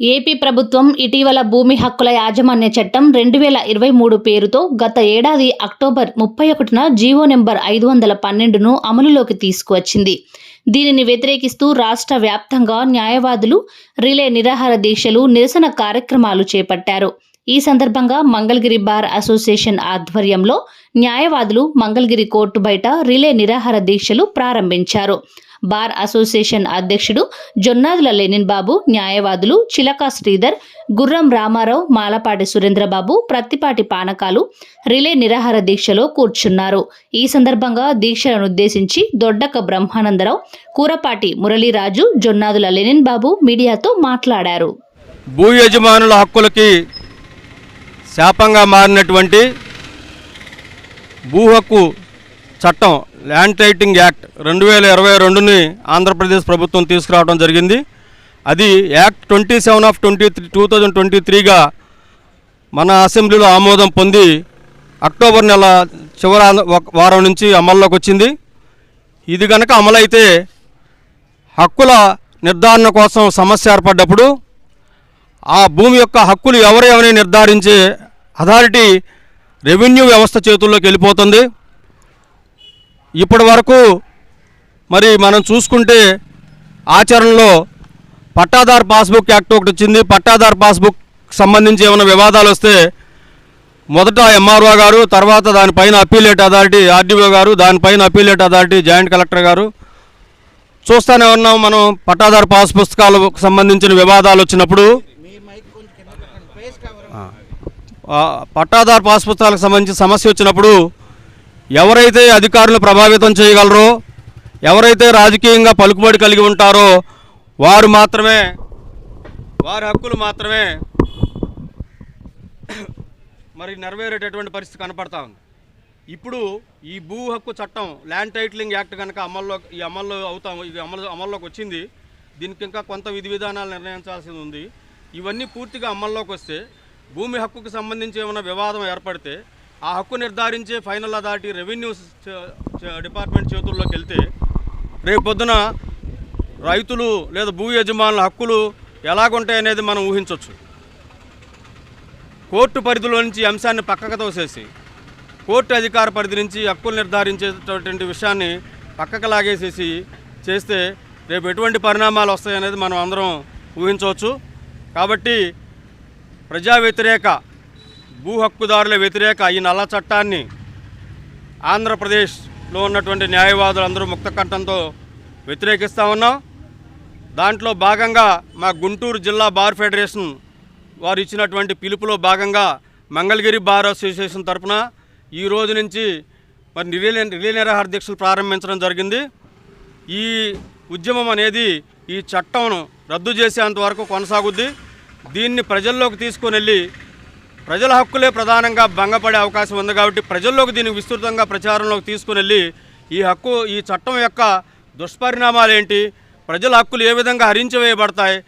AP ప్రభుత్వం ఇటీవల భూమి హక్కుల యాజమాన్య చట్టం రెండు వేల ఇరవై మూడు పేరుతో గత ఏడాది అక్టోబర్ ముప్పై ఒకటిన జీవో నెంబర్ ఐదు వందల పన్నెండును అమలులోకి తీసుకువచ్చింది. దీనిని వ్యతిరేకిస్తూ రాష్ట్ర వ్యాప్తంగా న్యాయవాదులు రిలే నిరాహార దీక్షలు నిరసన కార్యక్రమాలు చేపట్టారు. ఈ సందర్భంగా మంగళగిరి బార్ అసోసియేషన్ ఆధ్వర్యంలో న్యాయవాదులు మంగళగిరి కోర్టు బయట రిలే నిరాహార దీక్షలు ప్రారంభించారు. బార్ అసోసియేషన్ అధ్యక్షుడు జొన్నాదుల లెనిన్ బాబు న్యాయవాదులు చిలకా శ్రీధర్ గుర్రం రామారావు మాలపాటి సురేంద్రబాబు ప్రత్తిపాటి పానకాలు రిలే నిరాహార దీక్షలో కూర్చున్నారు. ఈ సందర్భంగా దీక్షలను ఉద్దేశించి దొడ్డక బ్రహ్మానందరావు కూరపాటి మురళీరాజు జొన్నాదుల లెనిన్ బాబు మీడియాతో మాట్లాడారు. భూ యజమానుల హక్కులకి శాపంగా మారినటువంటి భూ హక్కు చట్టం ల్యాండ్ టైటింగ్ యాక్ట్ రెండు వేల ఇరవై రెండుని ఆంధ్రప్రదేశ్ ప్రభుత్వం తీసుకురావడం జరిగింది. అది act twenty seven of twenty three two thousand twenty త్రీగా మన అసెంబ్లీలో ఆమోదం పొంది అక్టోబర్ నెల చివరి వారం నుంచి అమల్లోకి వచ్చింది. ఇది కనుక అమలైతే హక్కుల నిర్ధారణ కోసం సమస్య ఏర్పడ్డప్పుడు ఆ భూమి యొక్క హక్కులు ఎవరెవరిని నిర్ధారించే అథారిటీ రెవెన్యూ వ్యవస్థ చేతుల్లోకి వెళ్ళిపోతుంది. ఇప్పటి వరకు మరి మనం చూసుకుంటే ఆచరణలో పట్టాదారు పాస్బుక్ యాక్ట్ ఒకటి వచ్చింది. పట్టాదారు పాస్బుక్ సంబంధించి ఏమైనా వివాదాలు వస్తే మొదట ఎంఆర్ఓ గారు తర్వాత దానిపైన అప్పీలేట్ అథారిటీ ఆర్డీఓ గారు దానిపైన అప్పీలేట్ అథారిటీ జాయింట్ కలెక్టర్ గారు. చూస్తానే ఉన్నాం మనం పట్టాదారు పాస్ పుస్తకాలకు సంబంధించిన వివాదాలు వచ్చినప్పుడు. పట్టాదారు పాస్ పుస్తకాలకు సంబంధించిన సమస్య వచ్చినప్పుడు ఎవరైతే అధికారులు ప్రభావితం చేయగలరో ఎవరైతే రాజకీయంగా పలుకుబడి కలిగి ఉంటారో వారు మాత్రమే వారి హక్కులు మాత్రమే మరి నెరవేరేటటువంటి పరిస్థితి కనపడతా ఉంది. ఇప్పుడు ఈ భూ హక్కు చట్టం ల్యాండ్ టైటిలింగ్ యాక్ట్ కనుక అమల్లో ఈ అమల్లో అవుతాం ఇది అమలు అమల్లోకి వచ్చింది దీనికి ఇంకా కొంత విధి విధానాలు నిర్ణయించాల్సి ఉంది. ఇవన్నీ పూర్తిగా అమల్లోకి వస్తే భూమి హక్కుకు సంబంధించి ఏమైనా వివాదం ఏర్పడితే ఆ హక్కు నిర్ధారించే ఫైనల్ అథారిటీ రెవెన్యూ డిపార్ట్మెంట్ చేతుల్లోకి వెళ్తే రేపు పొద్దున రైతులు లేదా భూ యజమానుల హక్కులు ఎలాగుంటాయి అనేది మనం ఊహించవచ్చు కోర్టు పరిధిలో నుంచి అంశాన్ని పక్కకు తోసేసి కోర్టు అధికార పరిధి నుంచి హక్కులు నిర్ధారించేటటువంటి విషయాన్ని పక్కకు లాగేసేసి చేస్తే రేపు ఎటువంటి పరిణామాలు వస్తాయనేది మనం అందరం ఊహించవచ్చు. కాబట్టి ప్రజా వ్యతిరేక భూ హక్కుదారుల వ్యతిరేక ఈ నల్ల చట్టాన్ని ఆంధ్రప్రదేశ్లో ఉన్నటువంటి న్యాయవాదులు అందరూ ముక్త కంఠంతో వ్యతిరేకిస్తూ ఉన్నాం. దాంట్లో భాగంగా మా గుంటూరు జిల్లా బార్ ఫెడరేషన్ వారు ఇచ్చినటువంటి పిలుపులో భాగంగా మంగళగిరి బార్ అసోసియేషన్ తరపున ఈ రోజు నుంచి మరి రిలే రిలే దీక్షలు ప్రారంభించడం జరిగింది. ఈ ఉద్యమం అనేది ఈ చట్టంను రద్దు చేసేంత వరకు కొనసాగుద్ది. దీన్ని ప్రజల్లోకి తీసుకొని వెళ్ళి ప్రజల హక్కులే ప్రధానంగా భంగపడే అవకాశం ఉంది కాబట్టి ప్రజల్లోకి దీన్ని విస్తృతంగా ప్రచారంలోకి తీసుకుని వెళ్ళి ఈ హక్కు ఈ చట్టం యొక్క దుష్పరిణామాలు ఏంటి ప్రజల హక్కులు ఏ విధంగా హరించివేయబడతాయి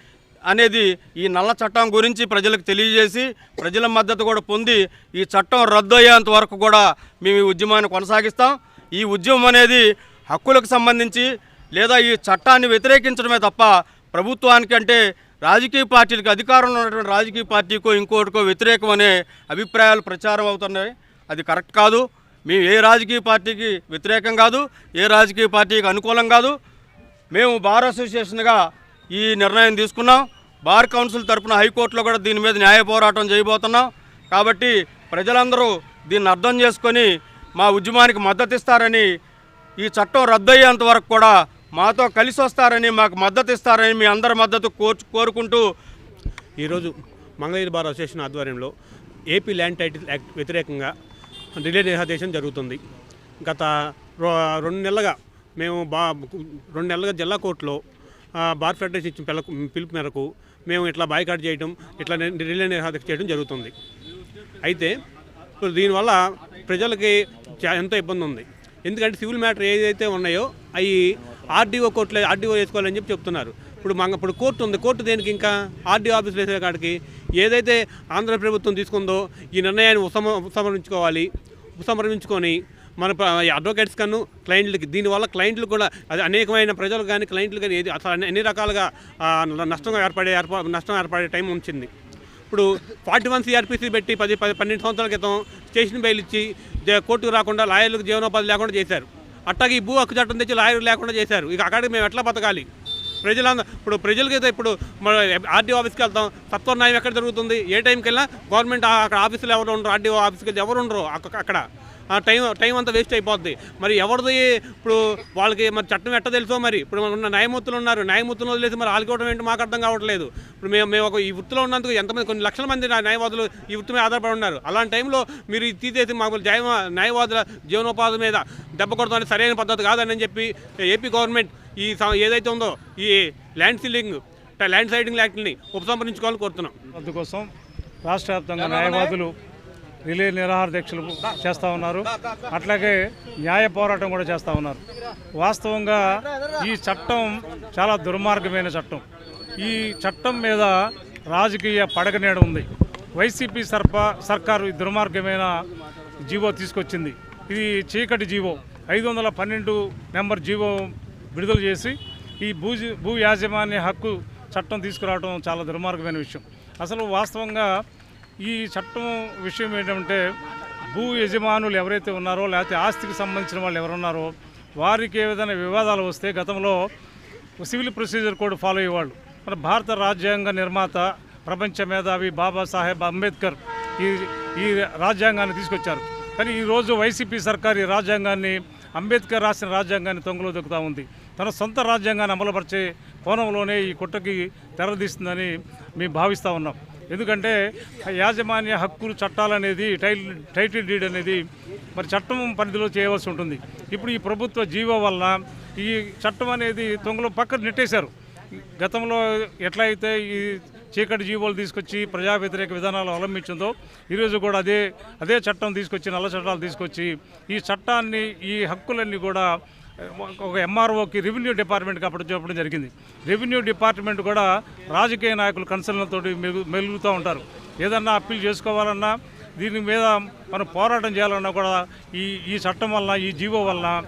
అనేది ఈ నల్ల చట్టం గురించి ప్రజలకు తెలియజేసి ప్రజల మద్దతు కూడా పొంది ఈ చట్టం రద్దు అయ్యేంత వరకు కూడా మేము ఈ ఉద్యమాన్ని కొనసాగిస్తాం. ఈ ఉద్యమం అనేది హక్కులకు సంబంధించి లేదా ఈ చట్టాన్ని వ్యతిరేకించడమే తప్ప ప్రభుత్వానికి అంటే రాజకీయ పార్టీలకు అధికారంలో ఉన్నటువంటి రాజకీయ పార్టీకో ఇంకోటికో వ్యతిరేకం అనే అభిప్రాయాలు ప్రచారం అవుతున్నాయి. అది కరెక్ట్ కాదు. మేము ఏ రాజకీయ పార్టీకి వ్యతిరేకం కాదు ఏ రాజకీయ పార్టీకి అనుకూలం కాదు. మేము బార్ అసోసియేషన్గా ఈ నిర్ణయం తీసుకున్నాం. బార్ కౌన్సిల్ తరఫున హైకోర్టులో కూడా దీని మీద న్యాయ పోరాటం చేయబోతున్నాం. కాబట్టి ప్రజలందరూ దీన్ని అర్థం చేసుకొని మా ఉద్యమానికి మద్దతు ఇస్తారని ఈ చట్టం రద్దయ్యేంత వరకు కూడా మాతో కలిసి వస్తారని మాకు మద్దతు ఇస్తారని మీ అందరి మద్దతు కోరుకుంటూ ఈరోజు మంగళగిరి బార్ అసోసియేషన్ ఆధ్వర్యంలో ఏపీ ల్యాండ్ టైటిల్ యాక్ట్ వ్యతిరేకంగా రిలే నిరాదేశం జరుగుతుంది. గత రెండు నెలలుగా మేము బా రెండు నెలలుగా జిల్లా కోర్టులో బార్ ఫెడరేషన్ ఇచ్చిన పిల్ల పిలుపు మేరకు మేము ఇట్లా బాయ్కాట్ చేయడం ఇట్లా రిలే నిరాదేశం చేయడం జరుగుతుంది. అయితే ఇప్పుడు దీనివల్ల ప్రజలకి చా- ఎంతో ఇబ్బంది ఉంది. ఎందుకంటే సివిల్ మ్యాటర్ ఏదైతే ఉన్నాయో అవి ఆర్డీఓ కోర్టులో ఆర్డీఓ వేసుకోవాలని చెప్పి చెప్తున్నారు. ఇప్పుడు మన ఇప్పుడు కోర్టు ఉంది. కోర్టు దేనికి ఇంకా? ఆర్డీఓ ఆఫీస్ వేసే కాడికి ఏదైతే ఆంధ్ర ప్రభుత్వం తీసుకుందో ఈ నిర్ణయాన్ని ఉపసమ ఉపసంహరించుకోవాలి ఉపసంహరించుకొని మన అడ్వకేట్స్ కను క్లయింట్లకి దీనివల్ల క్లయింట్లు కూడా అది అనేకమైన ప్రజలు కానీ క్లయింట్లు కానీ ఏది అసలు అన్ని- రకాలుగా నష్టంగా ఏర్పడే ఏర్ప నష్టం ఏర్పడే టైం ఉంచింది. ఇప్పుడు ఫార్టీ వన్ సిఆర్పిసి పెట్టి పది పది పన్నెండు సంవత్సరాల క్రితం స్టేషన్ బెయిల్ ఇచ్చి కోర్టుకు రాకుండా లాయర్లకు జీవనోపాధి లేకుండా చేశారు. అట్టాగే ఈ భూ హక్కు చట్టం తెచ్చి లాయర్లు లేకుండా చేశారు. ఇక అక్కడికి మేము ఎట్లా బతకాలి? ప్రజలందరూ ఇప్పుడు ప్రజలకైతే ఇప్పుడు ఆర్డీఓ ఆఫీస్కి వెళ్తాం. సత్వర న్యాయం ఎక్కడ జరుగుతుంది? ఏ టైంకి వెళ్ళినా గవర్నమెంట్ అక్కడ ఆఫీసులో ఎవరు ఉండరు? ఆర్డీఓ ఆఫీస్కి ఎవరు ఉండరు? అక్కడ. ఆ టైం టైం అంతా వేస్ట్ అయిపోద్ది. మరి ఎవరిది ఇప్పుడు వాళ్ళకి మరి చట్టం ఎట్ట తెలుసో మరి? ఇప్పుడు ఉన్న న్యాయమూర్తులు ఉన్నారు. న్యాయమూర్తులు వదిలేసి మరి ఆలుకోవడం ఏంటి మాకు అర్థం కావట్లేదు. ఇప్పుడు మేము మేము ఒక ఈ వృత్తిలో ఉన్నందుకు ఎంతమంది కొన్ని లక్షల మంది న్యాయవాదులు ఈ వృత్తి మీద ఆధారపడి ఉన్నారు. అలాంటి టైంలో మీరు ఇది తీసేసి మాకు జయ న్యాయవాదుల జీవనోపాధి మీద దెబ్బ కొడతామని సరైన పద్ధతి కాదని చెప్పి ఏపీ గవర్నమెంట్ ఈ ఏదైతే ఉందో ఈ ల్యాండ్ సీలింగ్ ల్యాండ్ సైడింగ్ యాక్ట్ని ఉపసంహరించుకోవాలని కోరుతున్నాం. అందుకోసం రాష్ట్ర వ్యాప్తంగా న్యాయవాదులు రిలే నిరాహార దీక్షలు చేస్తూ ఉన్నారు. అట్లాగే న్యాయ పోరాటం కూడా చేస్తూ ఉన్నారు. వాస్తవంగా ఈ చట్టం చాలా దుర్మార్గమైన చట్టం. ఈ చట్టం మీద రాజకీయ పడగనీడ ఉంది. వైసీపీ సర్ప సర్కారు ఈ దుర్మార్గమైన జీవో తీసుకొచ్చింది. ఇది చీకటి జీవో. ఐదు వందల పన్నెండు నెంబర్ జీవో విడుదల చేసి ఈ భూ భూ యాజమాన్య హక్కు చట్టం తీసుకురావడం చాలా దుర్మార్గమైన విషయం. అసలు వాస్తవంగా ఈ చట్టం విషయం ఏంటంటే భూ యజమానులు ఎవరైతే ఉన్నారో లేకపోతే ఆస్తికి సంబంధించిన వాళ్ళు ఎవరున్నారో వారికి ఏ విధంగా వివాదాలు వస్తే గతంలో సివిల్ ప్రొసీజర్ కోడ్ ఫాలో అయ్యేవాళ్ళు. మన భారత రాజ్యాంగ నిర్మాత ప్రపంచ మేధావి బాబాసాహెబ్ అంబేద్కర్ ఈ ఈ రాజ్యాంగాన్ని తీసుకొచ్చారు. కానీ ఈరోజు వైసీపీ సర్కార్ ఈ రాజ్యాంగాన్ని అంబేద్కర్ రాసిన రాజ్యాంగాన్ని తొంగలో దొక్కుతూ ఉంది. తన సొంత రాజ్యాంగాన్ని అమలుపరిచే కోణంలోనే ఈ కుట్రకి తెరదీస్తుందని మేము భావిస్తూ ఉన్నాం. ఎందుకంటే యాజమాన్య హక్కులు చట్టాలు అనేది టైటిల్ టైటిల్ డీడ్ అనేది మరి చట్టం పరిధిలో చేయవలసి ఉంటుంది. ఇప్పుడు ఈ ప్రభుత్వ జీవో వలన ఈ చట్టం అనేది తొంగలో పక్కన నెట్టేశారు. గతంలో ఎట్లయితే ఈ చీకటి జీవోలు తీసుకొచ్చి ప్రజా వ్యతిరేక విధానాలు అవలంబించిందో ఈరోజు కూడా అదే అదే చట్టం తీసుకొచ్చి నల్ల చట్టాలు తీసుకొచ్చి ఈ చట్టాన్ని ఈ హక్కులన్నీ కూడా ఒక ఎంఆర్ఓకి రెవెన్యూ డిపార్ట్మెంట్కి అప్పుడు చెప్పడం జరిగింది. రెవెన్యూ డిపార్ట్మెంట్ కూడా రాజకీయ నాయకులు కన్సల్తో మెలుగు మెలుగుతూ ఉంటారు. ఏదన్నా అప్పీల్ చేసుకోవాలన్నా దీని మీద మనం పోరాటం చేయాలన్నా కూడా ఈ ఈ చట్టం వలన ఈ జీవో వలన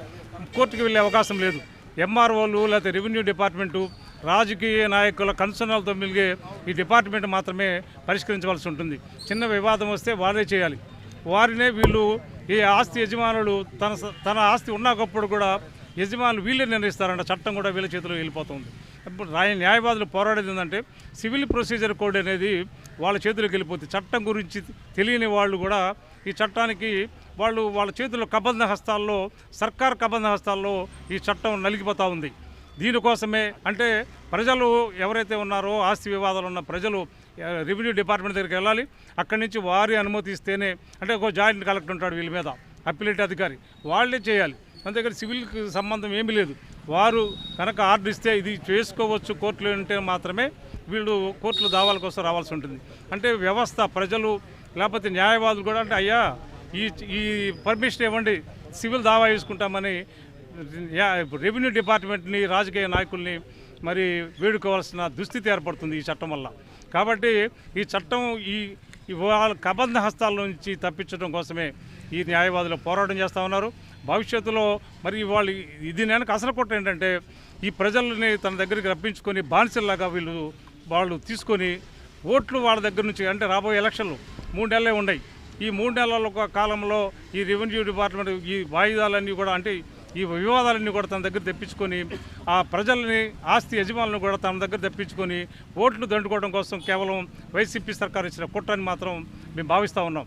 కోర్టుకి వెళ్ళే అవకాశం లేదు. ఎంఆర్ఓలు లేకపోతే రెవెన్యూ డిపార్ట్మెంటు రాజకీయ నాయకుల కన్సర్నలతో మిలిగే ఈ డిపార్ట్మెంట్ మాత్రమే పరిష్కరించవలసి ఉంటుంది. చిన్న వివాదం వస్తే వారే చేయాలి. వారినే వీళ్ళు ఈ ఆస్తి యజమానులు తన స- తన ఆస్తి ఉన్నప్పుడు కూడా యజమానులు వీళ్ళే నిర్ణయిస్తారంట. చట్టం కూడా వీళ్ళ చేతిలో వెళ్ళిపోతుంది. ఇప్పుడు రాయ న్యాయవాదులు పోరాడేది ఏంటంటే సివిల్ ప్రొసీజర్ కోడ్ అనేది వాళ్ళ చేతిలోకి వెళ్ళిపోతుంది. చట్టం గురించి తెలియని వాళ్ళు కూడా ఈ చట్టానికి వాళ్ళు వాళ్ళ చేతుల్లో కబంధ హస్తాల్లో సర్కార్ కబంధ హస్తాల్లో ఈ చట్టం నలిగిపోతూ ఉంది. దీనికోసమే అంటే ప్రజలు ఎవరైతే ఉన్నారో ఆస్తి వివాదాలు ఉన్న ప్రజలు రెవెన్యూ డిపార్ట్మెంట్ దగ్గరికి వెళ్ళాలి. అక్కడి నుంచి వారి అనుమతి ఇస్తేనే అంటే ఒక జాయింట్ కలెక్టర్ ఉంటాడు వీళ్ళ మీద అప్పిలేట్ అధికారి. వాళ్ళే చేయాలి. అంతేకాని సివిల్కి సంబంధం ఏమీ లేదు. వారు కనుక ఆర్డర్ ఇస్తే ఇది చేసుకోవచ్చు కోర్టులో ఉంటే మాత్రమే వీళ్ళు కోర్టులు దావాల కోసం రావాల్సి ఉంటుంది. అంటే వ్యవస్థ ప్రజలు లేకపోతే న్యాయవాదులు కూడా అంటే అయ్యా ఈ ఈ పర్మిషన్ ఇవ్వండి సివిల్ దావా వేసుకుంటామని రెవెన్యూ డిపార్ట్మెంట్ని రాజకీయ నాయకుల్ని మరి వేడుకోవాల్సిన దుస్థితి ఏర్పడుతుంది ఈ చట్టం వల్ల. కాబట్టి ఈ చట్టం ఈ ఈ వాళ్ళ కబంధ హస్తాల నుంచి తప్పించడం కోసమే ఈ న్యాయవాదులు పోరాటం చేస్తూ ఉన్నారు. భవిష్యత్తులో మరి వాళ్ళు ఇది నేను అసలు కొట్ట ఏంటంటే ఈ ప్రజల్ని తన దగ్గరికి రప్పించుకొని బానిసల్లాగా వీళ్ళు వాళ్ళు తీసుకొని ఓట్లు వాళ్ళ దగ్గర నుంచి అంటే రాబోయే ఎలక్షన్లు మూడు నెలలే ఉన్నాయి. ఈ మూడు నెలల కాలంలో ఈ రెవెన్యూ డిపార్ట్మెంట్ ఈ వాయిదాలన్నీ కూడా అంటే ఈ వివాదాలన్నీ కూడా తన దగ్గర తెప్పించుకొని ఆ ప్రజల్ని ఆస్తి యజమానులను కూడా తన దగ్గర తెప్పించుకొని ఓట్లు దండుకోవడం కోసం కేవలం వైసీపీ సర్కార్ ఇచ్చిన కుట్రని మాత్రం మేము భావిస్తూ ఉన్నాం.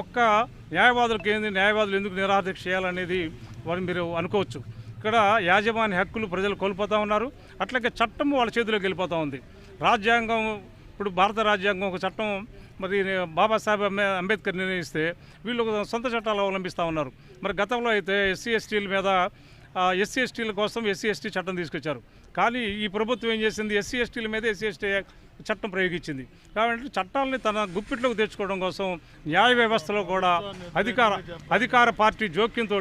ఒక్క న్యాయవాదులకు ఏంది న్యాయవాదులు ఎందుకు నిరాదీక్ష చేయాలనేది వారు మీరు అనుకోవచ్చు. ఇక్కడ యాజమాన్య హక్కులు ప్రజలు కోల్పోతూ ఉన్నారు. అట్లాగే చట్టం వాళ్ళ చేతిలోకి వెళ్ళిపోతూ ఉంది. రాజ్యాంగం ఇప్పుడు భారత రాజ్యాంగం ఒక చట్టం మరి బాబాసాహెబ్ అంబేద్కర్ నిర్ణయిస్తే వీళ్ళు ఒక సొంత చట్టాలు అవలంబిస్తూ ఉన్నారు. మరి గతంలో అయితే ఎస్సీ ఎస్టీల మీద ఎస్సీ ఎస్టీల కోసం ఎస్సీ ఎస్టీ చట్టం తీసుకొచ్చారు. కానీ ఈ ప్రభుత్వం ఏం చేసింది? ఎస్సీ ఎస్టీల మీద ఎస్సీ ఎస్టీ చట్టం ప్రయోగించింది. కాబట్టి చట్టాలని తన గుప్పిట్లోకి తెచ్చుకోవడం కోసం న్యాయ వ్యవస్థలో కూడా అధికార అధికార పార్టీ జోక్యంతో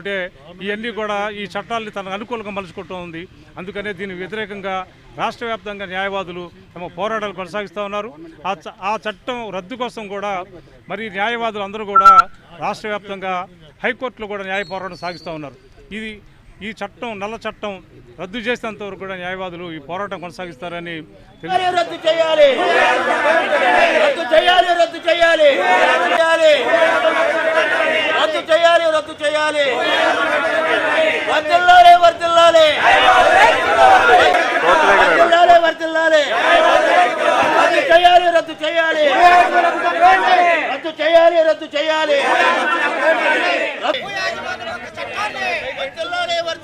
ఇవన్నీ కూడా ఈ చట్టాలని తన అనుకూలంగా మలుచుకుంటూ ఉంది. అందుకనే దీనికి వ్యతిరేకంగా రాష్ట్ర వ్యాప్తంగా న్యాయవాదులు తమ పోరాటాలు కొనసాగిస్తూ ఉన్నారు. ఆ చ- ఆ చట్టం రద్దు కోసం కూడా మరి న్యాయవాదులు అందరూ కూడా రాష్ట్ర వ్యాప్తంగా హైకోర్టులో కూడా న్యాయ పోరాటం సాగిస్తూ ఉన్నారు. ఇది ఈ చట్టం నల్ల చట్టం రద్దు చేసేంత వరకు కూడా న్యాయవాదులు ఈ పోరాటం కొనసాగిస్తారని రద్దు చేయాలి. రద్దు చేయాలి రద్దు చేయాలి. చేయాలి రద్దు చేయాలి రద్దు చేయాలి. వర్తిల్లాలి వర్తిల్లాలి వర్తిల్లాలి వర్తిల్లాలి రద్దు చేయాలి రద్దు చేయాలి. రద్దు చేయాలి రద్దు చేయాలి.